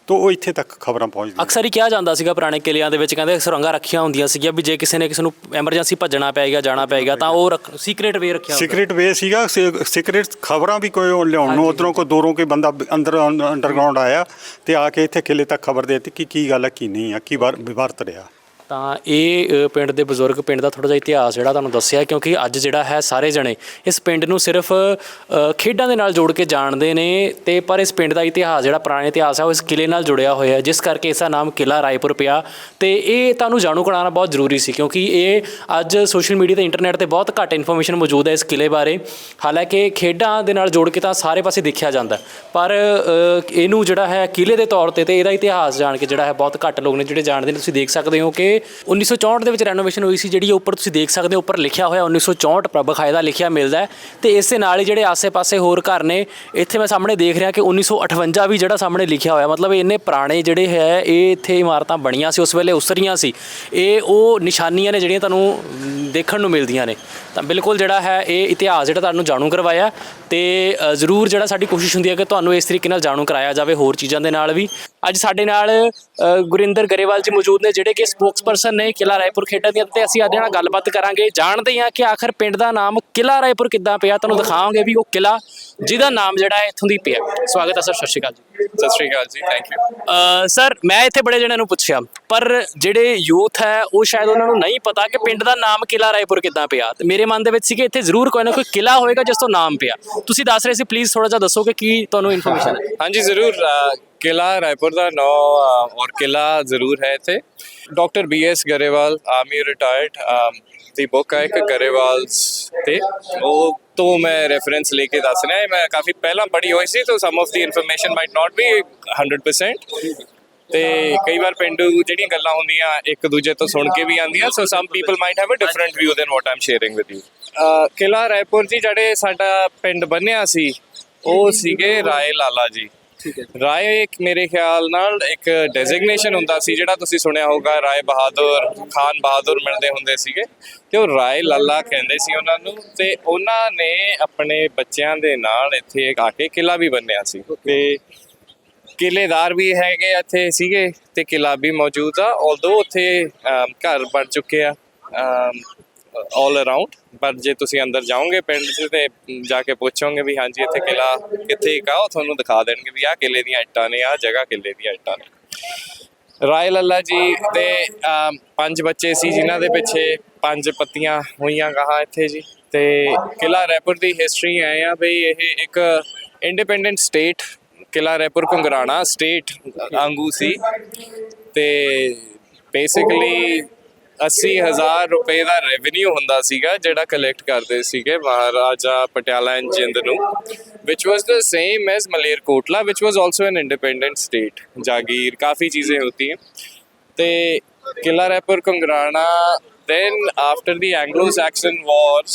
Speaker 2: ਤਾਂ ਉਹ ਇੱਥੇ ਤੱਕ ਖਬਰਾਂ ਪਹੁੰਚਦੀਆਂ।
Speaker 1: ਅਕਸਰ ਹੀ ਕਿਹਾ ਜਾਂਦਾ ਸੀਗਾ ਪੁਰਾਣੇ ਕਿਲਿਆਂ ਦੇ ਵਿੱਚ ਕਹਿੰਦੇ ਸੁਰੰਗਾਂ ਰੱਖੀਆਂ ਹੁੰਦੀਆਂ ਸੀਗੀਆਂ ਵੀ ਜੇ ਕਿਸੇ ਨੇ ਕਿਸੇ ਨੂੰ ਐਮਰਜੈਂਸੀ ਭੱਜਣਾ ਪਏਗਾ ਜਾਣਾ ਪਏਗਾ ਤਾਂ ਉਹ ਸੀਕ੍ਰੀਟ ਵੇ ਰੱਖਿਆ
Speaker 2: ਸੀਕ੍ਰੀਟ ਵੇ ਸੀਗਾ ਸੀਕ੍ਰੀਟ ਖਬਰਾਂ ਵੀ ਕੋਈ ਲਿਆਉਣ ਨੂੰ ਉਧਰੋਂ ਕੋਈ ਦੂਰੋਂ ਕੋਈ ਬੰਦਾ ਅੰਦਰ ਅੰਡਰਗਰਾਉਂਡ ਆਇਆ ਤੇ ਆ ਕੇ ਇੱਥੇ ਕਿਲੇ ਤੱਕ ਖਬਰ ਦੇ ਦਿੱਤੀ ਕਿ ਕੀ ਗੱਲ ਹੈ ਕੀ ਨਹੀਂ ਆ ਕੀ ਵਾਰ ਵਰਤ ਰਿਹਾ।
Speaker 1: ਤਾਂ ਇਹ ਅ, ਪਿੰਡ ਦੇ ਬਜ਼ੁਰਗ ਪਿੰਡ ਦਾ ਥੋੜਾ ਜਿਹਾ ਇਤਿਹਾਸ ਜਿਹੜਾ ਤੁਹਾਨੂੰ ਦੱਸਿਆ ਕਿਉਂਕਿ ਅੱਜ ਜਿਹੜਾ ਹੈ ਸਾਰੇ ਜਣੇ ਇਸ ਪਿੰਡ ਨੂੰ ਸਿਰਫ ਅ, ਖੇਡਾਂ ਦੇ ਨਾਲ ਜੋੜ ਕੇ ਜਾਣਦੇ ਨੇ ਤੇ ਪਰ ਇਸ ਪਿੰਡ ਦਾ ਇਤਿਹਾਸ ਜਿਹੜਾ ਪੁਰਾਣਾ ਇਤਿਹਾਸ ਹੈ ਉਹ ਇਸ ਕਿਲੇ ਨਾਲ ਜੁੜਿਆ ਹੋਇਆ ਹੈ ਜਿਸ ਕਰਕੇ ਇਸ ਦਾ ਨਾਮ ਕਿਲਾ ਰਾਏਪੁਰ ਪਿਆ ਤੇ ਇਹ ਤੁਹਾਨੂੰ ਜਾਣੂ ਕਰਾਉਣਾ ਬਹੁਤ ਜ਼ਰੂਰੀ ਸੀ ਕਿਉਂਕਿ ਇਹ ਅੱਜ ਸੋਸ਼ਲ ਮੀਡੀਆ ਤੇ ਇੰਟਰਨੈਟ ਤੇ ਬਹੁਤ ਘੱਟ ਇਨਫੋਰਮੇਸ਼ਨ ਮੌਜੂਦ ਹੈ ਇਸ ਕਿਲੇ ਬਾਰੇ ਹਾਲਾਂਕਿ ਖੇਡਾਂ ਦੇ ਨਾਲ ਜੋੜ ਕੇ ਤਾਂ ਸਾਰੇ ਪਾਸੇ ਦੇਖਿਆ ਜਾਂਦਾ ਹੈ। ਪਰ ਅ, ਇਹਨੂੰ ਜਿਹੜਾ ਹੈ ਕਿਲੇ ਦੇ ਤੌਰ ਤੇ ਤੇ ਇਹਦਾ ਇਤਿਹਾਸ ਜਾਣ ਕੇ ਜਿਹੜਾ ਹੈ ਬਹੁਤ ਘੱਟ ਲੋਕ ਨੇ ਜਿਹੜੇ ਜਾਣਦੇ ਨੇ ਤੁਸੀਂ ਦੇਖ ਸਕਦੇ ਹੋ ਕਿ 1964 ਦੇ ਵਿੱਚ ਰੈਨੋਵੇਸ਼ਨ ਹੋਈ ਸੀ, ਜਿਹੜੀ ਉੱਪਰ ਤੁਸੀਂ ਦੇਖ ਸਕਦੇ ਹੋ, ਉੱਪਰ ਲਿਖਿਆ ਹੋਇਆ 1964 ਪ- ਬਕਾਇਦਾ ਲਿਖਿਆ ਮਿਲਦਾ ਹੈ। ਤੇ ਇਸ ਦੇ ਨਾਲ ਹੀ ਜਿਹੜੇ ਆਸੇ-ਪਾਸੇ ਹੋਰ ਘਰ ਨੇ, ਇੱਥੇ ਮੈਂ ਸਾਹਮਣੇ ਦੇਖ ਰਿਹਾ ਕਿ 1958 ਵੀ ਜਿਹੜਾ ਸਾਹਮਣੇ ਲਿਖਿਆ ਹੋਇਆ, ਮਤਲਬ ਇੰਨੇ ਪੁਰਾਣੇ ਜਿਹੜੇ ਹੈ, ਇਹ ਇੱਥੇ ਇਮਾਰਤਾਂ ਬਣੀਆਂ ਸੀ, ਉਸ ਵੇਲੇ ਉਸਰੀਆਂ ਸੀ। ਇਹ ਉਹ ਨਿਸ਼ਾਨੀਆਂ ਨੇ ਜਿਹੜੀਆਂ ਤੁਹਾਨੂੰ ਦੇਖਣ ਨੂੰ ਮਿਲਦੀਆਂ ਨੇ। ਤਾਂ ਬਿਲਕੁਲ ਜਿਹੜਾ ਹੈ, ਇਹ ਇਤਿਹਾਸ ਜਿਹੜਾ ਤੁਹਾਨੂੰ ਜਾਣੂ ਕਰਵਾਇਆ ਤੇ ਜ਼ਰੂਰ ਜਿਹੜਾ ਸਾਡੀ ਕੋਸ਼ਿਸ਼ ਹੁੰਦੀ ਹੈ ਕਿ ਤੁਹਾਨੂੰ ਇਸ ਤਰੀਕੇ ਨਾਲ ਜਾਣੂ ਕਰਾਇਆ ਜਾਵੇ ਹੋਰ ਚੀਜ਼ਾਂ ਦੇ ਨਾਲ ਵੀ। ਅੱਜ ਸਾਡੇ ਨਾਲ ਗੁਰਿੰਦਰ ਗਰੇਵਾਲ ਜੀ ਮੌਜੂਦ ਨੇ, ਜਿਹੜੇ ਕਿ ਸਪੋਕਸਪਰਸਨ ਨੇ ਕਿਲਾ ਰਾਏਪੁਰ ਖੇਡਾਂ ਦੀਆਂ ਤੇ ਅਸੀਂ ਅੱਜ ਨਾਲ ਗੱਲਬਾਤ ਕਰਾਂਗੇ। ਜਾਣਦੇ ਹਾਂ ਕਿ ਆਖਰ ਪਿੰਡ ਦਾ ਨਾਮ ਕਿਲਾ ਰਾਏਪੁਰ ਕਿੱਦਾਂ ਪਿਆ। ਤੁਹਾਨੂੰ ਦਿਖਾਵਾਂਗੇ ਵੀ ਉਹ ਕਿਲਾ ਜਿਹਦਾ ਨਾਮ ਜਿਹੜਾ ਹੈ ਇੱਥੋਂ ਦੀ ਪਿਆ। ਸਵਾਗਤ ਹੈ ਸਰ ਸਤਿ ਸ਼੍ਰੀ ਅਕਾਲ ਜੀ।
Speaker 3: ਸਤਿ ਸ਼੍ਰੀ ਅਕਾਲ ਜੀ ਥੈਂਕ ਯੂ
Speaker 1: ਸਰ ਮੈਂ ਇੱਥੇ ਬੜੇ ਜਣਿਆਂ ਨੂੰ ਪੁੱਛਿਆ ਪਰ ਜਿਹੜੇ ਯੂਥ ਹੈ ਉਹ ਸ਼ਾਇਦ ਉਹਨਾਂ ਨੂੰ ਨਹੀਂ ਪਤਾ ਕਿ ਪਿੰਡ ਦਾ ਨਾਮ ਕਿਲਾ ਰਾਏਪੁਰ ਕਿੱਦਾਂ ਪਿਆ। ਤੇ ਮੇਰੇ ਮਨ ਦੇ ਵਿੱਚ ਸੀ ਕਿ ਇੱਥੇ ਜ਼ਰੂਰ ਕੋਈ ਨਾ ਕੋਈ ਕਿਲਾ ਹੋਏਗਾ ਜਿਸ ਤੋਂ ਨਾਮ ਪਿਆ। ਤੁਸੀਂ ਦੱਸ ਰਹੇ ਸੀ ਪਲੀਜ਼ ਥੋੜਾ ਜਿਹਾ ਦੱਸੋ ਕਿ ਕੀ ਤੁਹਾਨੂੰ ਇਨਫੋਰਮੇਸ਼ਨ ਹੈ।
Speaker 3: ਹਾਂਜੀ ਜ਼ਰੂਰ ਅ, ਕਿਲਾ ਰਾਏਪੁਰ ਦਾ ਨਾਂ ਅ, ਔਰ ਕਿਲਾ ਜ਼ਰੂਰ ਹੈ ਇੱਥੇ doctor B S Grewal army retired ਦੀ ਬੁੱਕ ਹੈ ਇੱਕ ਗਰੇਵਾਲ ਤੇ ਉਹ ਤੋਂ ਮੈਂ ਰੈਫਰੈਂਸ ਲੈ ਕੇ ਦੱਸ ਰਿਹਾ ਮੈਂ ਕਾਫੀ ਪਹਿਲਾਂ ਪੜ੍ਹੀ ਹੋਈ ਸੀ so some of the information might not be 100% ਤੇ ਕਈ ਵਾਰ ਪਿੰਡੂ ਜਿਹੜੀਆਂ ਗੱਲਾਂ ਹੁੰਦੀਆਂ ਇੱਕ ਦੂਜੇ ਤੋਂ ਸੁਣ ਕੇ ਵੀ ਆਉਂਦੀਆਂ so some people might have a different view than what I'm sharing with you Kila Raipur ji ਜਿਹੜੇ ਸਾਡਾ ਪਿੰਡ ਬੰਨਿਆ ਸੀ ਉਹ ਸੀਗੇ ਰਾਏ ਲਾਲਾ ਜੀ
Speaker 1: ਠੀਕ ਹੈ
Speaker 3: ਰਾਏ ਇੱਕ ਮੇਰੇ ਖਿਆਲ ਨਾਲ ਇੱਕ ਡੈਜ਼ਿਗਨੇਸ਼ਨ ਹੁੰਦਾ ਸੀ ਜਿਹੜਾ ਤੁਸੀਂ ਸੁਣਿਆ ਹੋਗਾ ਰਾਏ ਬਹਾਦਰ ਖਾਨ ਬਹਾਦਰ ਮਿਲਦੇ ਹੁੰਦੇ ਸੀਗੇ। ਤੇ ਉਹ ਰਾਏ ਲੱਲਾ ਕਹਿੰਦੇ ਸੀ ਉਹਨਾਂ ਨੂੰ ਤੇ ਉਹਨਾਂ ਨੇ ਆਪਣੇ ਬੱਚਿਆਂ ਦੇ ਨਾਲ ਇੱਥੇ ਆ ਕੇ ਕਿਲਾ ਵੀ ਬੰਨਿਆ ਸੀ। ਤੇ ਕਿਲੇਦਾਰ ਵੀ ਹੈਗੇ ਇੱਥੇ ਸੀਗੇ ਤੇ ਕਿਲਾ ਵੀ ਮੌਜੂਦ ਆ ਆਲਦੋ ਉੱਥੇ ਘਰ ਬਣ ਚੁੱਕੇ ਆ। ਆਲ ਅਰਾਊਂਡ ਪਰ ਜੇ ਤੁਸੀਂ ਅੰਦਰ ਜਾਓਗੇ ਪਿੰਡ 'ਚ ਤੇ ਜਾ ਕੇ ਪੁੱਛੋਗੇ ਵੀ ਹਾਂਜੀ, ਇੱਥੇ ਕਿਲਾ ਕਿੱਥੇ ਕਾ ਉਹ ਤੁਹਾਨੂੰ ਦਿਖਾ ਦੇਣਗੇ ਵੀ ਆਹ ਕਿਲੇ ਦੀਆਂ ਇੱਟਾਂ ਨੇ, ਆਹ ਜਗ੍ਹਾ ਕਿਲੇ ਦੀਆਂ ਇੱਟਾਂ ਨੇ। ਰਾਏ ਲੱਲਾ ਜੀ ਦੇ ਪੰਜ ਬੱਚੇ ਸੀ ਜਿਨ੍ਹਾਂ ਦੇ ਪਿੱਛੇ ਪੰਜ ਪੱਤੀਆਂ ਹੋਈਆਂ ਕਹਾ ਇੱਥੇ ਜੀ। ਤੇ ਕਿਲਾ ਰੈਪੁਰ ਦੀ ਹਿਸਟਰੀ ਐ ਆ ਬਈ ਇਹ ਇੱਕ ਇੰਡੀਪੈਂਡੈਂਟ ਸਟੇਟ ਕਿਲਾ ਰੈਪੁਰ ਘੁੰਗਰਾਣਾ ਸਟੇਟ ਆਂਗੂ ਸੀ। ਤੇ ਬੇਸਿਕਲੀ 80000 ਰੁਪਏ ਦਾ ਰੈਵਨਿਊ ਹੁੰਦਾ ਸੀਗਾ ਜਿਹੜਾ ਕਲੈਕਟ ਕਰਦੇ ਸੀਗੇ ਮਹਾਰਾਜਾ ਪਟਿਆਲਾ ਐਂਡ ਜਿੰਦ ਨੂੰ which was the same as Malerkotla which was also an independent state ਜਾਗੀਰ ਕਾਫੀ ਚੀਜ਼ੇ ਹੋਤੀ ਹੈ ਤੇ Qila Raipur Kangrana then after the anglo-saxon wars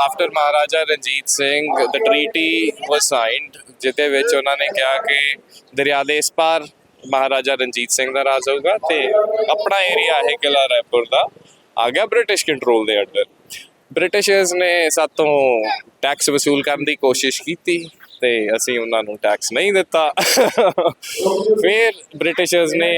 Speaker 3: after maharaja ranjit singh the treaty was signed ਜਿਹਦੇ ਵਿੱਚ ਉਹਨਾਂ ਨੇ ਕਿਹਾ ਕਿ ਦਰਿਆ ਦੇ ਇਸ ਪਾਰ ਮਹਾਰਾਜਾ ਰਣਜੀਤ ਸਿੰਘ ਦਾ ਰਾਜ ਹੋਊਗਾ ਤੇ ਆਪਣਾ ਏਰੀਆ ਹੈ ਕਿਲਾ ਰਾਏਪੁਰ ਦਾ। ਆ ਗਿਆ ਬ੍ਰਿਟਿਸ਼ ਕੰਟਰੋਲ ਦੇ ਅੰਡਰ ਬ੍ਰਿਟਿਸ਼ਰਸ ਨੇ ਸਾਤੋਂ ਟੈਕਸ ਵਸੂਲ ਕਰਨ ਦੀ ਕੋਸ਼ਿਸ਼ ਕੀਤੀ। ਤੇ ਅਸੀਂ ਉਹਨਾਂ ਨੂੰ ਟੈਕਸ ਨਹੀਂ ਦਿੱਤਾ। ਫਿਰ ਬ੍ਰਿਟਿਸ਼ਰਸ ਨੇ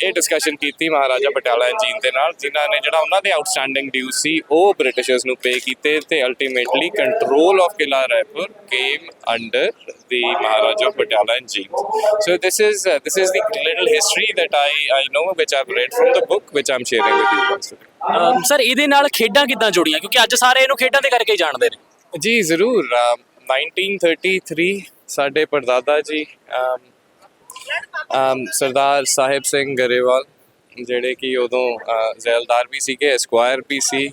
Speaker 3: ਇਹ ਡਿਸਕਸ਼ਨ ਕੀਤੀ ਮਹਾਰਾਜਾ ਪਟਿਆਲਾ ਇੰਜੀਨ ਦੇ ਨਾਲ ਜਿਨ੍ਹਾਂ ਨੇ ਜਿਹੜਾ ਉਹਨਾਂ ਦੇ ਆਊਟਸਟੈਂਡਿੰਗ ਡਿਊ ਸੀ ਉਹ ਬ੍ਰਿਟਿਸ਼ਰਸ ਨੂੰ ਪੇ ਕੀਤੇ ਤੇ ultimately control of Kila Raipur came under the Maharaja Patiala ਇੰਜੀਨ this is uh, this is the little history that i i know which i've read from the book which i'm sharing with you guys today.
Speaker 1: Um, sir ਇਹਦੇ ਨਾਲ ਖੇਡਾਂ ਕਿੱਦਾਂ ਜੁੜੀਆਂ? ਕਿਉਂਕਿ ਅੱਜ ਸਾਰੇ ਇਹਨੂੰ ਖੇਡਾਂ ਦੇ ਕਰਕੇ ਹੀ ਜਾਣਦੇ ਨੇ।
Speaker 3: ਜੀ ਜ਼ਰੂਰ 1933 ਸਾਡੇ ਪਰਦਾਦਾ ਜੀ ਸਰਦਾਰ ਸਾਹਿਬ ਸਿੰਘ ਗਰੇਵਾਲ, ਜਿਹੜੇ ਕਿ ਉਦੋਂ ਜ਼ੈਲਦਾਰ ਵੀ ਸੀਗੇ ਐਸਕੁਆਇਰ ਵੀ ਸੀ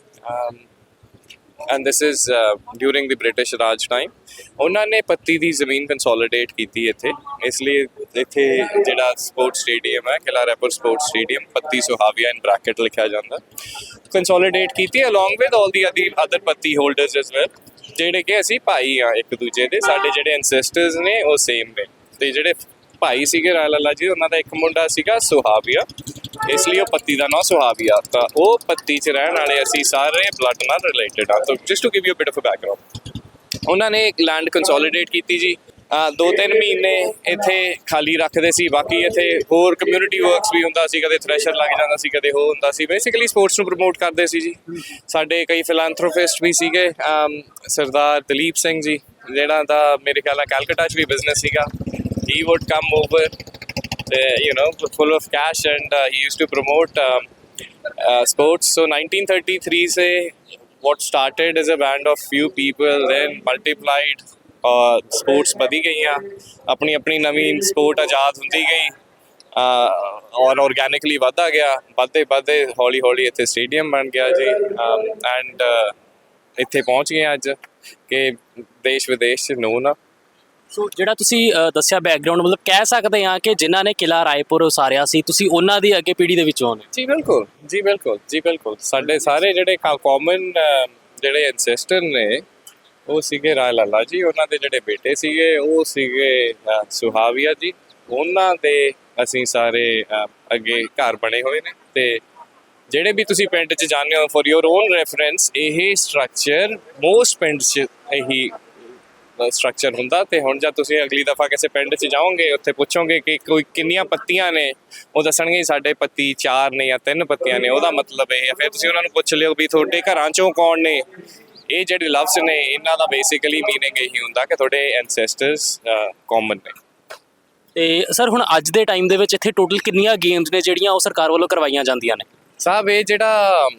Speaker 3: and this is during the British Raj time ਉਹਨਾਂ ਨੇ ਪੱਤੀ ਦੀ ਜ਼ਮੀਨ ਕੰਸੋਲੀਡੇਟ ਕੀਤੀ ਇੱਥੇ। ਇਸ ਲਈ ਇੱਥੇ ਜਿਹੜਾ ਸਪੋਰਟ ਸਟੇਡੀਅਮ ਹੈ ਕਿਲਾ ਰਾਏਪੁਰ ਸਪੋਰਟ ਸਟੇਡੀਅਮ ਪੱਤੀ ਸੁਹਾਵੀਆ ਇਨ ਬ੍ਰੈਕਟ ਲਿਖਿਆ ਜਾਂਦਾ। ਕੰਸੋਲੀਡੇਟ ਕੀਤੀ ਅਲੋਂਗ ਵਿਦ 올 ਦੀ ਅਦਰ ਪੱਤੀ ਹੋਲਡਰਸ ਐਸ ਵੈਲ ਜਿਹੜੇ ਕਿ ਅਸੀਂ ਭਾਈ ਆ ਇੱਕ ਦੂਜੇ ਦੇ ਸਾਡੇ ਜਿਹੜੇ ਐਂਸੈਸਟਰਸ ਨੇ ਉਹ ਸੇਮ ਨੇ। ਤੇ ਜਿਹੜੇ ਭਾਈ ਸੀਗੇ ਲਾਲਾ ਜੀ ਉਹਨਾਂ ਦਾ ਇੱਕ ਮੁੰਡਾ ਸੀਗਾ ਸੁਹਾਵੀਆ। ਇਸ ਲਈ ਉਹ ਪੱਤੀ ਦਾ ਨਾਂ ਸੁਹਾਵੀਆ ਤਾਂ ਉਹ ਪੱਤੀ 'ਚ ਰਹਿਣ ਵਾਲੇ ਅਸੀਂ ਸਾਰੇ ਬਲੱਡ ਨਾਲ ਰਿਲੇਟਡ ਆ। ਤਾਂ just to give you bit of a background ਉਹਨਾਂ ਨੇ ਇੱਕ ਲੈਂਡ ਕੰਸੋਲੀਡੇਟ ਕੀਤੀ ਜੀ। ਦੋ ਤਿੰਨ ਮਹੀਨੇ ਇੱਥੇ ਖਾਲੀ ਰੱਖਦੇ ਸੀ ਬਾਕੀ ਇੱਥੇ ਹੋਰ ਕਮਿਊਨਿਟੀ ਵਰਕਸ ਵੀ ਹੁੰਦਾ ਸੀ ਕਦੇ ਥ੍ਰੈਸ਼ਰ ਲੱਗ ਜਾਂਦਾ ਸੀ ਕਦੇ ਹੋ ਹੁੰਦਾ ਸੀ। ਬੇਸਿਕਲੀ ਸਪੋਰਟਸ ਨੂੰ ਪ੍ਰਮੋਟ ਕਰਦੇ ਸੀ ਜੀ। ਸਾਡੇ ਕਈ ਫਿਲਾਂਥਰੋਪਿਸਟ ਵੀ ਸੀਗੇ ਸਰਦਾਰ ਦਲੀਪ ਸਿੰਘ ਜੀ ਜਿਹੜਾ ਦਾ ਮੇਰੇ ਖਿਆਲ ਨਾਲ ਕੈਲਕਟਾ 'ਚ ਵੀ ਬਿਜ਼ਨਸ ਸੀਗਾ। He would come over you know full of cash and uh, he used to promote um, uh, sports. So 1933 se what started as a band of few people then multiplied sports ਵਧੀ ਗਈਆਂ ਆਪਣੀ ਆਪਣੀ ਨਵੀਂ support ਆਜ਼ਾਦ ਹੁੰਦੀ ਗਈ ਔਰ ਆਰਗੈਨਿਕਲੀ ਵਧਦਾ ਗਿਆ ਵਧਦੇ ਵਧਦੇ ਹੌਲੀ ਹੌਲੀ ਇੱਥੇ ਸਟੇਡੀਅਮ ਬਣ ਗਿਆ ਜੀ ਐਂਡ ਇੱਥੇ ਪਹੁੰਚ ਗਏ ਅੱਜ ਕਿ ਦੇਸ਼ ਵਿਦੇਸ਼ ਚ ਆ।
Speaker 1: ਸੋ ਜਿਹੜਾ ਤੁਸੀਂ ਦੱਸਿਆ ਬੈਕਗ੍ਰਾਉਂਡ ਮਤਲਬ ਕਹਿ ਸਕਦੇ ਹਾਂ ਕਿ ਜਿਨ੍ਹਾਂ ਨੇ ਕਿਲਾ ਰਾਏਪੁਰ ਉਸਾਰਿਆ ਸੀ ਤੁਸੀਂ ਉਹਨਾਂ ਦੀ ਅੱਗੇ ਪੀੜ੍ਹੀ ਦੇ ਵਿੱਚੋਂ ਨੇ
Speaker 3: ਜੀ ਬਿਲਕੁਲ ਜੀ ਬਿਲਕੁਲ ਜੀ ਬਿਲਕੁਲ। ਸਾਡੇ ਸਾਰੇ ਜਿਹੜੇ ਕਾਮਨ ਜਿਹੜੇ ਐਂਸੈਸਟਰ ਨੇ ਉਹ ਸੀਗੇ ਰਾਏ ਲਾਲਾ ਜੀ, ਉਹਨਾਂ ਦੇ ਜਿਹੜੇ ਬੇਟੇ ਸੀਗੇ, ਉਹ ਸੀਗੇ ਸੁਹਾਵੀਆ ਜੀ। ਉਹਨਾਂ ਦੇ ਅਸੀਂ ਸਾਰੇ ਅੱਗੇ ਘਰ ਬਣੇ ਹੋਏ ਨੇ ਤੇ ਜਿਹੜੇ ਵੀ ਤੁਸੀਂ ਪਿੰਡ 'ਚ ਜਾਣਦੇ ਹੋ ਫॉर ਯੋਰ ਓਨ ਰੈਫਰੈਂਸ ਇਹ ਸਟਰਕਚਰ ਮੋਸਟ ਪਿੰਡ 'ਚ ਇਹੀ ਸਟਰਕਚਰ ਹੁੰਦਾ ਤੇ ਹੁਣ ਜਦ ਤੁਸੀਂ ਅਗਲੀ ਦਫਾ ਕਿਸੇ ਪਿੰਡ 'ਚ ਜਾਓਗੇ, ਉੱਥੇ ਪੁੱਛੋਗੇ ਕਿ ਕੋਈ ਕਿੰਨੀਆਂ ਪੱਤੀਆਂ ਨੇ, ਉਹ ਦੱਸਣਗੇ ਸਾਡੇ ਪੱਤੀ ਚਾਰ ਨੇ ਜਾਂ ਤਿੰਨ ਪੱਤੀਆਂ ਨੇ, ਉਹਦਾ ਮਤਲਬ ਇਹ ਹੈ। ਫਿਰ ਤੁਸੀਂ ਉਹਨਾਂ ਨੂੰ ਪੁੱਛ ਲਿਓ ਵੀ ਤੁਹਾਡੇ ਘਰਾਂ 'ਚੋਂ ਕੌਣ ਨੇ? ਇਹ ਜਿਹੜੇ ਲਫ਼ਜ਼ ਨੇ ਇਹਨਾਂ ਦਾ ਬੇਸਿਕਲੀ ਮੀਨਿੰਗ ਇਹੀ ਹੁੰਦਾ ਕਿ ਤੁਹਾਡੇ ਐਂਸੈਸਟਰਸ ਕਾਮਨ ਨੇ।
Speaker 1: ਤੇ ਸਰ ਹੁਣ ਅੱਜ ਦੇ ਟਾਈਮ ਦੇ ਵਿੱਚ ਇੱਥੇ ਟੋਟਲ ਕਿੰਨੀਆਂ ਗੇਮਸ ਨੇ ਜਿਹੜੀਆਂ ਉਹ ਸਰਕਾਰ ਵੱਲੋਂ ਕਰਵਾਈਆਂ ਜਾਂਦੀਆਂ ਨੇ?
Speaker 3: ਸਾਹਿਬ ਇਹ ਜਿਹੜਾ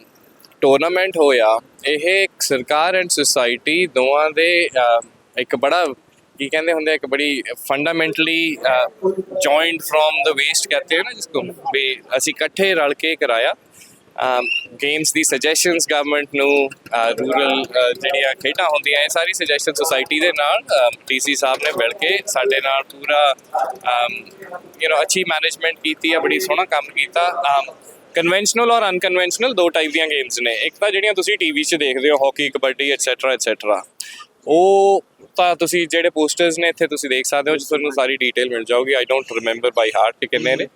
Speaker 3: ਟੂਰਨਾਮੈਂਟ ਹੋਇਆ ਇਹ ਇੱਕ ਸਰਕਾਰ ਐਂਡ ਸੁਸਾਇਟੀ ਦੋਵਾਂ ਦੇ ਇੱਕ ਬੜਾ ਕੀ ਕਹਿੰਦੇ ਹੁੰਦੇ ਇੱਕ ਬੜੀ fundamentally joint from the waste ਕਹਤੇ ਹੈ ਨਾ ਜਿਸਕੋ ਵੀ ਅਸੀਂ ਇਕੱਠੇ ਰਲ ਕੇ ਕਰਾਇਆ। ਗੇਮਸ ਦੀ ਸੁਜੈਸ਼ਨਸ ਗਵਰਨਮੈਂਟ ਨੂੰ ਰੂਰਲ ਜਿਹੜੀਆਂ ਖੇਡਾਂ ਹੁੰਦੀਆਂ, ਇਹ ਸਾਰੀ ਸੁਜੈਸ਼ਨ ਸੁਸਾਇਟੀ ਦੇ ਨਾਲ ਡੀਸੀ ਸਾਹਿਬ ਨੇ ਮਿਲ ਕੇ ਸਾਡੇ ਨਾਲ ਪੂਰਾ ਯੂ نو ਅੱਛੀ ਮੈਨੇਜਮੈਂਟ ਕੀਤੀ ਆ ਬੜੀ ਸੋਹਣਾ ਕੰਮ ਕੀਤਾ। ਕਨਵੈਨਸ਼ਨਲ ਔਰ ਅਨਕਨਵੈਨਸ਼ਨਲ ਦੋ ਟਾਈਪ ਦੀਆਂ ਗੇਮਸ ਨੇ। ਇੱਕ ਤਾਂ ਜਿਹੜੀਆਂ ਤੁਸੀਂ ਟੀਵੀ 'ਚ ਦੇਖਦੇ ਹੋ ਹਾਕੀ ਕਬੱਡੀ ਐਟਸੈਟਰਾ ਐਟਸੈਟਰਾ ਉਹ ਤਾਂ ਤੁਸੀਂ ਜਿਹੜੇ ਪੋਸਟਰਸ ਨੇ ਇੱਥੇ ਤੁਸੀਂ ਦੇਖ ਸਕਦੇ ਹੋ, ਜਿਸ ਤੁਹਾਨੂੰ ਸਾਰੀ ਡਿਟੇਲ ਮਿਲ ਜਾਊਗੀ। I don't remember by heart ਕਿ ਕਿੰਨੇ ਨੇ।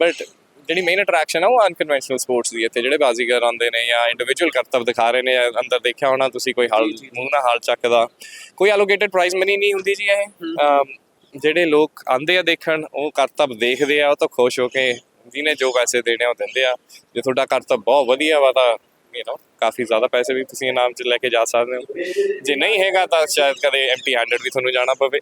Speaker 3: ਬਟ ਜਿਹੜੀ ਮੇਨ ਅਟਰੈਕਸ਼ਨ ਆ ਉਹ ਅਨਕਨਵੈਨਸ਼ਨਲ ਸਪੋਰਟਸ ਦੀ ਇੱਥੇ ਜਿਹੜੇ ਬਾਜ਼ੀਗਰ ਆਉਂਦੇ ਨੇ ਜਾਂ ਇੰਡੀਵਿਜੂਅਲ ਕਰਤੱਵ ਦਿਖਾ ਰਹੇ ਨੇ ਅੰਦਰ ਦੇਖਿਆ ਹੋਣਾ ਤੁਸੀਂ ਕੋਈ ਹਲ ਮੂੰਹ ਨਾਲ ਹਲ ਚੱਕਦਾ। ਕੋਈ ਐਲੋਕੇਟਡ ਪ੍ਰਾਈਜ਼ ਮਨੀ ਨਹੀਂ ਹੁੰਦੀ ਜੀ ਇਹ। ਜਿਹੜੇ ਲੋਕ ਆਂਦੇ ਆ ਦੇਖਣ ਉਹ ਕਰਤੱਵ ਦੇਖਦੇ ਆ ਉਹ ਤਾਂ ਖੁਸ਼ ਹੋ ਕੇ ਜਿਹਨੇ ਜੋ ਪੈਸੇ ਦੇਣੇ ਉਹ ਦਿੰਦੇ ਆ। ਜੇ ਤੁਹਾਡਾ ਕਰਤੱਵ ਬਹੁਤ ਵਧੀਆ ਵਾ ਤਾਂ ਯੂ نو ਕਾਫੀ ਜ਼ਿਆਦਾ ਪੈਸੇ ਵੀ ਤੁਸੀਂ ਇਨਾਮ 'ਚ ਲੈ ਕੇ ਜਾ ਸਕਦੇ ਹੋ। ਜੇ ਨਹੀਂ ਹੈਗਾ ਤਾਂ ਸ਼ਾਇਦ ਕਦੇ ਐਮਟੀ ਹੈਂਡਡ ਵੀ ਤੁਹਾਨੂੰ ਜਾਣਾ ਪਵੇ।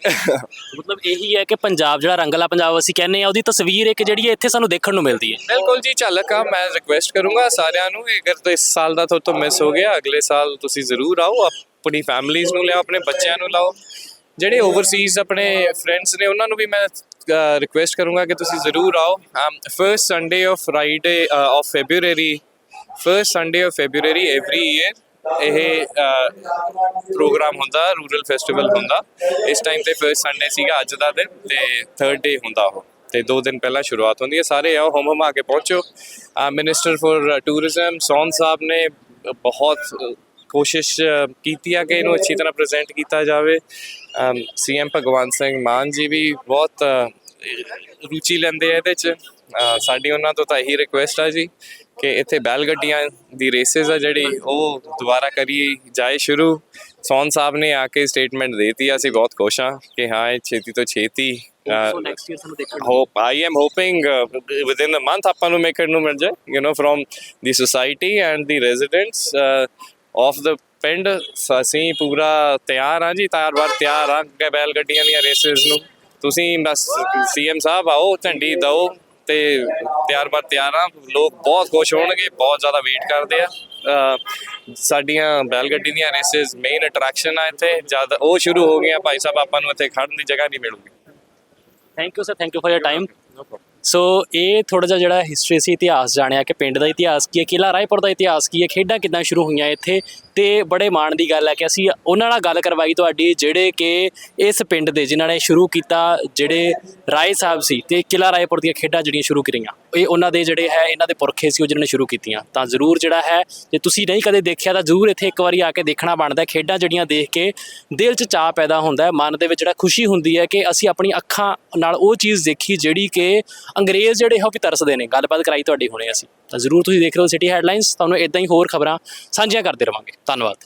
Speaker 1: ਮਤਲਬ ਇਹੀ ਹੈ ਕਿ ਪੰਜਾਬ ਜਿਹੜਾ ਰੰਗਲਾ ਪੰਜਾਬ ਅਸੀਂ ਕਹਿੰਦੇ ਆ ਉਹਦੀ ਤਸਵੀਰ ਇੱਕ ਜਿਹੜੀ ਹੈ ਇੱਥੇ ਸਾਨੂੰ ਦੇਖਣ ਨੂੰ ਮਿਲਦੀ ਹੈ।
Speaker 3: ਬਿਲਕੁਲ ਜੀ ਝਲਕ ਆ ਮੈਂ ਰਿਕੁਐਸਟ ਕਰੂੰਗਾ ਸਾਰਿਆਂ ਨੂੰ ਕਿ ਅਗਰ ਤੋਂ ਇਸ ਸਾਲ ਦਾ ਤੁਹਾਡੇ ਤੋਂ ਮਿਸ ਹੋ ਗਿਆ ਅਗਲੇ ਸਾਲ ਤੁਸੀਂ ਜ਼ਰੂਰ ਆਓ ਆਪਣੀ ਫੈਮਲੀਜ਼ ਨੂੰ ਲਿਆਓ ਆਪਣੇ ਬੱਚਿਆਂ ਨੂੰ ਲਾਓ। ਜਿਹੜੇ ਓਵਰਸੀਜ਼ ਆਪਣੇ ਫਰੈਂਡਸ ਨੇ ਉਹਨਾਂ ਨੂੰ ਵੀ ਮੈਂ ਰਿਕੁਐਸਟ ਕਰੂੰਗਾ ਕਿ ਤੁਸੀਂ ਜ਼ਰੂਰ ਆਓ। First Sunday of Friday of February first Sunday of February every year ਇਹ ਪ੍ਰੋਗਰਾਮ ਹੁੰਦਾ ਰੂਰਲ ਫੈਸਟੀਵਲ ਹੁੰਦਾ। ਇਸ ਟਾਈਮ ਤੇ ਫਰਸਟ ਸੰਡੇ ਸੀਗਾ ਅੱਜ ਦਾ ਦਿਨ ਤੇ ਥਰਡ ਡੇ ਹੁੰਦਾ ਉਹ। ਤੇ ਦੋ ਦਿਨ ਪਹਿਲਾਂ ਸ਼ੁਰੂਆਤ ਹੁੰਦੀ ਹੈ। ਸਾਰੇ ਆਓ ਹਮ ਹਮ ਆ ਕੇ ਪਹੁੰਚੋ। Minister for tourism Sond sahib ਨੇ ਬਹੁਤ ਕੋਸ਼ਿਸ਼ ਕੀਤੀ ਆ ਕਿ ਇਹਨੂੰ ਅੱਛੀ ਤਰ੍ਹਾਂ ਪ੍ਰੈਜ਼ੈਂਟ ਕੀਤਾ ਜਾਵੇ। ਸੀਐਮ ਭਗਵੰਤ ਸਿੰਘ ਮਾਨ ਜੀ ਵੀ ਬਹੁਤ ਰੁਚੀ ਲੈਂਦੇ ਆ ਇਹਦੇ ਚ। ਸਾਡੀ ਉਹਨਾਂ ਤੋਂ ਤਾਂ ਇਹੀ ਰਿਕੁਐਸਟ ਆ ਜੀ। ਕਿ ਇੱਥੇ ਬੈਲ ਗੱਡੀਆਂ ਦੀ ਰੇਸਸ ਆ ਜਿਹੜੀ ਉਹ ਦੁਬਾਰਾ ਕਰੀ ਜਾਏ ਸ਼ੁਰੂ। ਸੌਨ ਸਾਹਿਬ ਨੇ ਆ ਕੇ ਸਟੇਟਮੈਂਟ ਦੇਤੀ ਅਸੀਂ ਬਹੁਤ ਖੁਸ਼ ਹਾਂ ਕਿ ਹਾਂ ਇਹ ਛੇਤੀ ਤੋਂ ਛੇਤੀ ਅ,
Speaker 1: ਨੈਕਸਟ ਈਅਰ ਸਾਨੂੰ ਦੇਖਣ
Speaker 3: hope i am hoping uh, within a month ਆਪਾਂ ਨੂੰ ਮੇਕਰ ਨੂੰ ਮਿਲ ਜਾਏ know from the society and the residents uh, of the ਪਿੰਡ। ਅਸੀਂ ਪੂਰਾ ਤਿਆਰ ਆ ਜੀ ਤਿਆਰ ਬਾਰ ਤਿਆਰ ਆ ਬੈਲ ਗੱਡੀਆਂ ਦੀਆਂ ਰੇਸਸ ਨੂੰ। ਤੁਸੀਂ ਬਸ ਸੀਐਮ ਸਾਹਿਬ ਆਓ ਝੰਡੀ ਦਿਓ। ਤੇ ਤਿਆਰ ਬਾਰ ਤਿਆਰ ਆ ਲੋਕ ਬਹੁਤ ਖੁਸ਼ ਹੋਣਗੇ ਬਹੁਤ ਜ਼ਿਆਦਾ ਵੇਟ ਕਰਦੇ ਆ। ਸਾਡੀਆਂ ਬੈਲ ਗੱਡੀ ਦੀਆਂ ਰੇਸਸ ਮੇਨ ਅਟਰੈਕਸ਼ਨ ਆ ਇੱਥੇ। ਜਦ ਉਹ ਸ਼ੁਰੂ ਹੋ ਗਈਆਂ ਭਾਈ ਸਾਹਿਬ ਆਪਾਂ ਨੂੰ ਇੱਥੇ ਖੜਨ ਦੀ ਜਗ੍ਹਾ ਨਹੀਂ ਮਿਲੂਗੀ।
Speaker 1: Thank you sir thank you for your time so ਇਹ ਥੋੜਾ ਜਿਹਾ ਜਿਹੜਾ ਹਿਸਟਰੀ ਸੀ ਇਤਿਹਾਸ ਜਾਣਿਆ ਕਿ ਪਿੰਡ ਦਾ ਇਤਿਹਾਸ ਕੀ ਹੈ ਕਿਲਾ ਰਾਏਪੁਰ ਦਾ ਇਤਿਹਾਸ ਕੀ ਹੈ, ਖੇਡਾਂ ਕਿੱਦਾਂ ਸ਼ੁਰੂ ਹੋਈਆਂ ਇੱਥੇ ਤੇ ਬੜੇ ਮਾਣ ਦੀ ਗੱਲ ਹੈ ਕਿ ਅਸੀਂ ਉਹਨਾਂ ਨਾਲ ਗੱਲ ਕਰਵਾਈ ਤੁਹਾਡੀ ਜਿਹੜੇ ਕਿ ਇਸ ਪਿੰਡ ਦੇ ਜਿਨ੍ਹਾਂ ਨੇ ਸ਼ੁਰੂ ਕੀਤਾ ਜਿਹੜੇ ਰਾਏ ਸਾਹਿਬ ਸੀ ਤੇ ਕਿਲਾ ਰਾਏਪੁਰ ਦੀਆਂ ਖੇਡਾਂ ਜਿਹੜੀਆਂ ਸ਼ੁਰੂ ਕਰੀਆਂ। ਇਹ ਉਹਨਾਂ ਦੇ ਜਿਹੜੇ ਹੈ, ਇਹਨਾਂ ਦੇ ਪੁਰਖੇ ਸੀ ਉਹ ਜਿਨ੍ਹਾਂ ਨੇ ਸ਼ੁਰੂ ਕੀਤੀਆਂ। ਤਾਂ ਜ਼ਰੂਰ ਜਿਹੜਾ ਹੈ, ਜੇ ਤੁਸੀਂ ਨਹੀਂ ਕਦੇ ਦੇਖਿਆ ਤਾਂ ਜ਼ਰੂਰ ਇੱਥੇ ਇੱਕ ਵਾਰੀ ਆ ਕੇ ਦੇਖਣਾ ਬਣਦਾ ਖੇਡਾਂ ਜਿਹੜੀਆਂ ਦੇਖ ਕੇ ਦਿਲ 'ਚ ਚਾਹ ਪੈਦਾ ਹੁੰਦਾ ਹੈ, ਮਨ ਦੇ ਵਿੱਚ ਜਿਹੜਾ ਖੁਸ਼ੀ ਹੁੰਦੀ ਹੈ ਕਿ ਅਸੀਂ ਆਪਣੀ ਅੱਖਾਂ ਨਾਲ ਉਹ ਚੀਜ਼ ਦੇਖੀ ਜਿਹੜੀ ਕਿ ਅੰਗਰੇਜ਼ ਜਿਹੜੇ ਹੋ ਵੀ ਤਰਸਦੇ ਨੇ। ਗੱਲਬਾਤ ਕਰਾਈ ਤੁਹਾਡੀ ਹੁਣੇ ਅਸੀਂ। ਤਾਂ ਜ਼ਰੂਰ ਤੁਸੀਂ ਦੇਖ ਰਹੇ ਹੋ ਸਿਟੀ ਹੈਡਲਾਈਨਸ। ਤੁਹਾਨੂੰ ਇਦਾਂ ਹੀ ਹੋਰ ਖਬਰਾਂ ਸਾਂਝੀਆਂ ਕਰਦੇ ਰਵਾਂਗੇ। ਧੰਨਵਾਦ।